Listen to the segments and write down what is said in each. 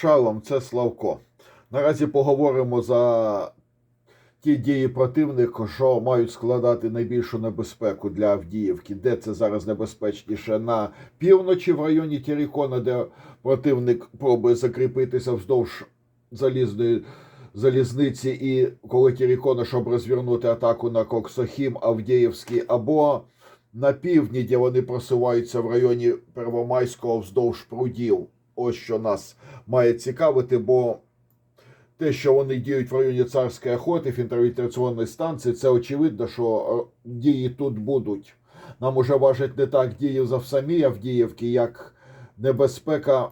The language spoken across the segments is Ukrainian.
Шалом, це Славко. Наразі поговоримо за ті дії противника, що мають складати найбільшу небезпеку для Авдіївки. Де це зараз небезпечніше? На півночі в районі Тірікона, де противник пробує закріпитися вздовж залізної залізниці і коло Тірікона, щоб розвернути атаку на Коксохім, Авдіївський, або на півдні, де вони просуваються в районі Первомайського вздовж прудів. Ось що нас має цікавити, бо те, що вони діють в районі царської охоти, фінтервентаційної станції, це очевидно, що е, дії тут будуть. Нам уже важить не так дії в самій Авдіївці, як небезпека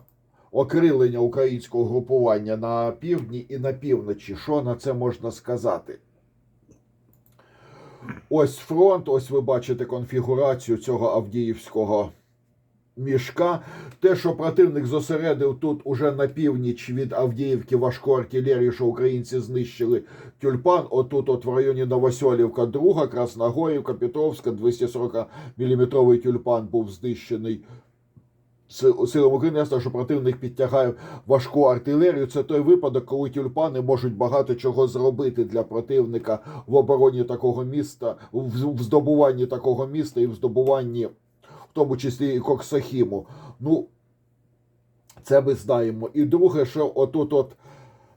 окрилення українського групування на півдні і на півночі. Що на це можна сказати? Ось фронт, ось ви бачите конфігурацію цього Авдіївського мішка. Те, що противник зосередив тут уже на північ від Авдіївки важку артилерію, що українці знищили тюльпан. Отут, от в районі Новосьолівка, друга, Красногорівка, Петровська, 240 мм тюльпан був знищений. Сил- Силам України що противник підтягає важку артилерію. Це той випадок, коли тюльпани можуть багато чого зробити для противника в обороні такого міста, в здобуванні такого міста і в здобуванні, тому числі і Коксахіму. Ну, це ми знаємо. І друге, що отут, от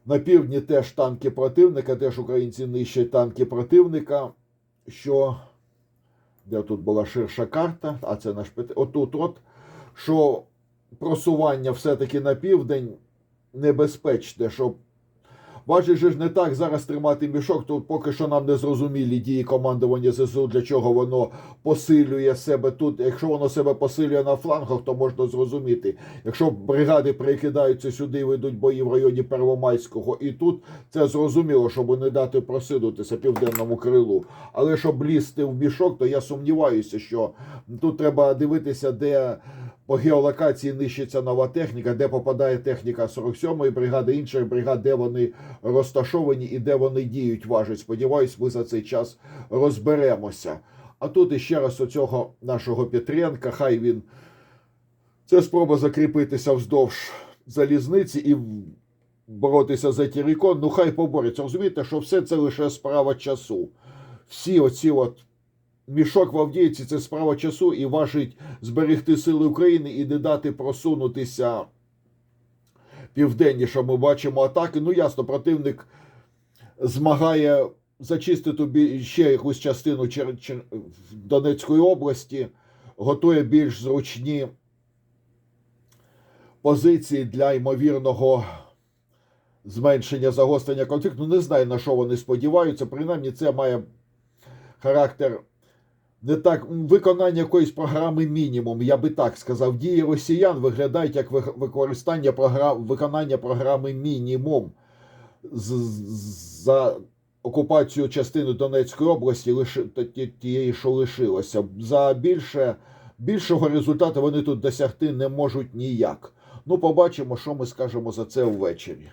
на півдні теж танки противника, теж українці нищать танки противника. Що де тут була ширша карта, а це наш пет- отут, от що просування все-таки на південь небезпечне, що же ж не так зараз тримати мішок, то поки що нам не зрозумілі дії командування ЗСУ, для чого воно посилює себе тут. Якщо воно себе посилює на флангах, то можна зрозуміти. Якщо бригади прикидаються сюди ведуть бої в районі Первомайського і тут, це зрозуміло, щоб не дати просидутися південному крилу. Але щоб лізти в мішок, то я сумніваюся, що тут треба дивитися, де по геолокації нищиться нова техніка, де попадає техніка 47-ї бригади, інших бригад, де вони розташовані і де вони діють, важить. Сподіваюсь, ми за цей час розберемося. А тут іще раз оцього нашого Петренка, хай він це спроба закріпитися вздовж залізниці і боротися за Тірікон. Ну хай побореться. Розумієте, що все це лише справа часу. Всі оці от мішок в Авдіївці це справа часу і важить зберегти сили України і не дати просунутися південніше. Ми бачимо атаки. Ну ясно, противник змагає зачистити ще якусь частину Донецької області, готує більш зручні позиції для ймовірного зменшення загострення конфлікту. Ну, не знаю, на що вони сподіваються. Принаймні, це має характер не так виконання якоїсь програми мінімум, я би так сказав. Дії росіян виглядають як ви- використання програм, виконання програми мінімум за окупацію частини Донецької області, лише тієї, що лишилося. За більше, більшого результату вони тут досягти не можуть ніяк. Ну, побачимо, що ми скажемо за це ввечері.